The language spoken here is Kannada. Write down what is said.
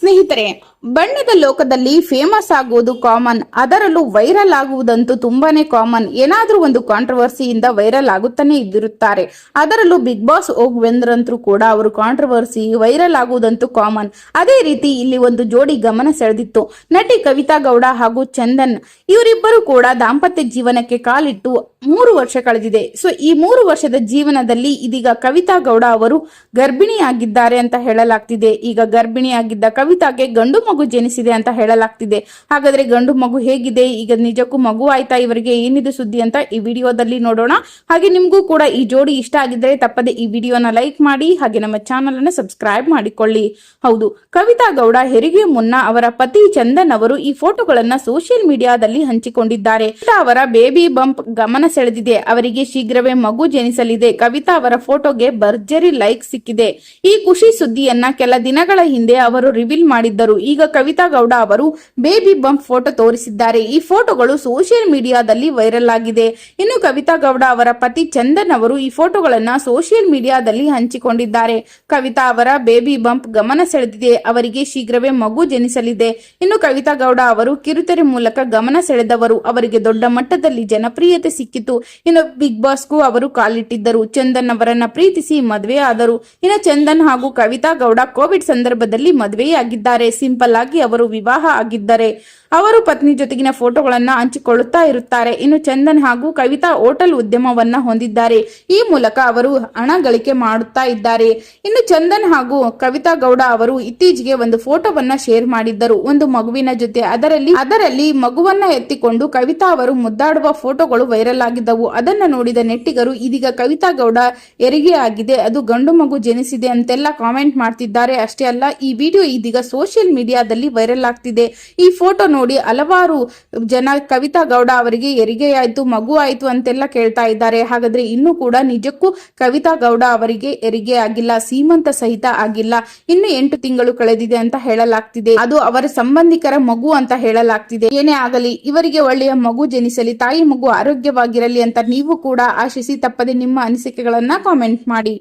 ಸ್ನೇಹಿತರೆ, ಬಣ್ಣದ ಲೋಕದಲ್ಲಿ ಫೇಮಸ್ ಆಗುವುದು ಕಾಮನ್ ಅದರಲ್ಲೂ ವೈರಲ್ ಆಗುವುದಂತೂ ತುಂಬಾನೇ ಕಾಮನ್ ಏನಾದ್ರೂ ಒಂದು ಕಾಂಟ್ರವರ್ಸಿಯಿಂದ ವೈರಲ್ ಆಗುತ್ತಾನೆ ಇದ್ದಿರುತ್ತಾರೆ. ಅದರಲ್ಲೂ ಬಿಗ್ ಬಾಸ್ ಹೋಗ್ವೆಂದ್ರಂತೂ ಕೂಡ ಅವರು ಕಾಂಟ್ರವರ್ಸಿ ವೈರಲ್ ಆಗುವುದಂತೂ ಕಾಮನ್ ಅದೇ ರೀತಿ ಇಲ್ಲಿ ಒಂದು ಜೋಡಿ ಗಮನ ಸೆಳೆದಿತ್ತು. ನಟಿ ಕವಿತಾ ಗೌಡ ಹಾಗೂ ಚಂದನ್, ಇವರಿಬ್ಬರು ಕೂಡ ದಾಂಪತ್ಯ ಜೀವನಕ್ಕೆ ಕಾಲಿಟ್ಟು ಮೂರು ವರ್ಷ ಕಳೆದಿದೆ. ಸೊ ಈ ಮೂರು ವರ್ಷದ ಜೀವನದಲ್ಲಿ ಇದೀಗ ಕವಿತಾ ಗೌಡ ಅವರು ಗರ್ಭಿಣಿಯಾಗಿದ್ದಾರೆ ಅಂತ ಹೇಳಲಾಗ್ತಿದೆ. ಈಗ ಗರ್ಭಿಣಿಯಾಗಿದ್ದ ಕವಿತಾಗೆ ಗಂಡು ಮಗು ಜನಿಸಿದೆ ಅಂತ ಹೇಳಲಾಗ್ತಿದೆ. ಹಾಗಾದ್ರೆ ಗಂಡು ಮಗು ಹೇಗಿದೆ? ಈಗ ನಿಜಕ್ಕೂ ಮಗು ಆಯ್ತಾ ಇವರಿಗೆ? ಏನಿದೆ ಸುದ್ದಿ ಅಂತ ಈ ವಿಡಿಯೋದಲ್ಲಿ ನೋಡೋಣ. ಹಾಗೆ ನಿಮಗೂ ಕೂಡ ಈ ಜೋಡಿ ಇಷ್ಟ ಆಗಿದ್ರೆ ತಪ್ಪದೆ ಈ ವಿಡಿಯೋನ ಲೈಕ್ ಮಾಡಿ, ಹಾಗೆ ನಮ್ಮ ಚಾನಲ್ ಅನ್ನು ಸಬ್ಸ್ಕ್ರೈಬ್ ಮಾಡಿಕೊಳ್ಳಿ. ಹೌದು, ಕವಿತಾ ಗೌಡ ಹೆರಿಗೆ ಮುನ್ನ ಅವರ ಪತಿ ಚಂದನ್ ಅವರು ಈ ಫೋಟೋಗಳನ್ನ ಸೋಷಿಯಲ್ ಮೀಡಿಯಾದಲ್ಲಿ ಹಂಚಿಕೊಂಡಿದ್ದಾರೆ. ಅವರ ಬೇಬಿ ಬಂಪ್ ಗಮನ ಸೆಳೆದಿದೆ. ಅವರಿಗೆ ಶೀಘ್ರವೇ ಮಗು ಜನಿಸಲಿದೆ. ಕವಿತಾ ಅವರ ಫೋಟೋಗೆ ಭರ್ಜರಿ ಲೈಕ್ ಸಿಕ್ಕಿದೆ. ಈ ಖುಷಿ ಸುದ್ದಿಯನ್ನ ಕೆಲ ದಿನಗಳ ಹಿಂದೆ ಅವರು ರಿವೀಲ್ ಮಾಡಿದ್ದರು. ಈಗ ಕವಿತಾ ಗೌಡ ಅವರು ಬೇಬಿ ಬಂಪ್ ಫೋಟೋ ತೋರಿಸಿದ್ದಾರೆ. ಈ ಫೋಟೋಗಳು ಸೋಷಿಯಲ್ ಮೀಡಿಯಾದಲ್ಲಿ ವೈರಲ್ ಆಗಿದೆ. ಇನ್ನು ಕವಿತಾ ಗೌಡ ಅವರ ಪತಿ ಚಂದನ್ ಅವರು ಈ ಫೋಟೋಗಳನ್ನ ಸೋಷಿಯಲ್ ಮೀಡಿಯಾದಲ್ಲಿ ಹಂಚಿಕೊಂಡಿದ್ದಾರೆ. ಕವಿತಾ ಅವರ ಬೇಬಿ ಬಂಪ್ ಗಮನ ಸೆಳೆದಿದೆ. ಅವರಿಗೆ ಶೀಘ್ರವೇ ಮಗು ಜನಿಸಲಿದೆ. ಇನ್ನು ಕವಿತಾ ಗೌಡ ಅವರು ಕಿರುತೆರೆ ಮೂಲಕ ಗಮನ ಸೆಳೆದವರು. ಅವರಿಗೆ ದೊಡ್ಡ ಮಟ್ಟದಲ್ಲಿ ಜನಪ್ರಿಯತೆ ಸಿಕ್ಕಿತು. ಇನ್ನು ಬಿಗ್ ಬಾಸ್ಗೂ ಅವರು ಕಾಲಿಟ್ಟಿದ್ದರು. ಚಂದನ್ ಅವರನ್ನ ಪ್ರೀತಿಸಿ ಮದುವೆ ಆದರು. ಇನ್ನು ಚಂದನ್ ಹಾಗೂ ಕವಿತಾ ಗೌಡ ಕೋವಿಡ್ ಸಂದರ್ಭದಲ್ಲಿ ಮದುವೆಯಾಗಿದ್ದಾರೆ ಸಿಂಪಲ್ ಆಗಿ ಅವರು ವಿವಾಹ ಆಗಿದ್ದಾರೆ ಅವರು ಪತ್ನಿ ಜೊತೆಗಿನ ಫೋಟೋಗಳನ್ನ ಹಂಚಿಕೊಳ್ಳುತ್ತಾ ಇರುತ್ತಾರೆ. ಇನ್ನು ಚಂದನ್ ಹಾಗೂ ಕವಿತಾ ಹೋಟೆಲ್ ಉದ್ಯಮವನ್ನ ಹೊಂದಿದ್ದಾರೆ. ಈ ಮೂಲಕ ಅವರು ಹಣ ಗಳಿಕೆ ಮಾಡುತ್ತಾ ಇದ್ದಾರೆ. ಇನ್ನು ಚಂದನ್ ಹಾಗೂ ಕವಿತಾ ಗೌಡ ಅವರು ಇತ್ತೀಚೆಗೆ ಒಂದು ಫೋಟೋವನ್ನ ಶೇರ್ ಮಾಡಿದ್ದರು. ಒಂದು ಮಗುವಿನ ಜೊತೆ ಅದರಲ್ಲಿ ಅದರಲ್ಲಿ ಮಗುವನ್ನ ಎತ್ತಿಕೊಂಡು ಕವಿತಾ ಅವರು ಮುದ್ದಾಡುವ ಫೋಟೋಗಳು ವೈರಲ್ ಆಗಿದ್ದವು. ಅದನ್ನ ನೋಡಿದ ನೆಟ್ಟಿಗರು, ಇದೀಗ ಕವಿತಾ ಗೌಡ ಹೆರಿಗೆ ಆಗಿದೆ. ಅದು ಗಂಡು ಮಗು ಜನಿಸಿದೆ ಅಂತೆಲ್ಲ ಕಾಮೆಂಟ್ ಮಾಡ್ತಿದ್ದಾರೆ. ಅಷ್ಟೇ ಅಲ್ಲ, ಈ ವಿಡಿಯೋ ಇದೀಗ ಸೋಷಿಯಲ್ ಮೀಡಿಯಾದಲ್ಲಿ ವೈರಲ್ ಆಗ್ತಿದೆ. ಈ ಫೋಟೋ ನೋಡಿ ಹಲವಾರು ಜನ ಕವಿತಾ ಗೌಡ ಅವರಿಗೆ ಹೆರಿಗೆ ಆಯ್ತು ಮಗು ಆಯ್ತು ಅಂತೆಲ್ಲ ಕೇಳ್ತಾ ಇದ್ದಾರೆ. ಹಾಗಾದ್ರೆ ಇನ್ನು ಕೂಡ ನಿಜಕ್ಕೂ ಕವಿತಾ ಗೌಡ ಅವರಿಗೆ ಹೆರಿಗೆ ಆಗಿಲ್ಲ, ಸೀಮಂತ ಸಹಿತ ಆಗಿಲ್ಲ. ಇನ್ನು ಎಂಟು ತಿಂಗಳು ಕಳೆದಿದೆ ಅಂತ ಹೇಳಲಾಗ್ತಿದೆ. ಅದು ಅವರ ಸಂಬಂಧಿಕರ ಮಗು ಅಂತ ಹೇಳಲಾಗ್ತಿದೆ. ಏನೇ ಆಗಲಿ, ಇವರಿಗೆ ಒಳ್ಳೆಯ ಮಗು ಜನಿಸಲಿ, ತಾಯಿ ಮಗು ಆರೋಗ್ಯವಾಗಿರಲಿ ಅಂತ ನೀವು ಕೂಡ ಆಶಿಸಿ ತಪ್ಪದೆ ನಿಮ್ಮ ಅನಿಸಿಕೆಗಳನ್ನ ಕಾಮೆಂಟ್ ಮಾಡಿ.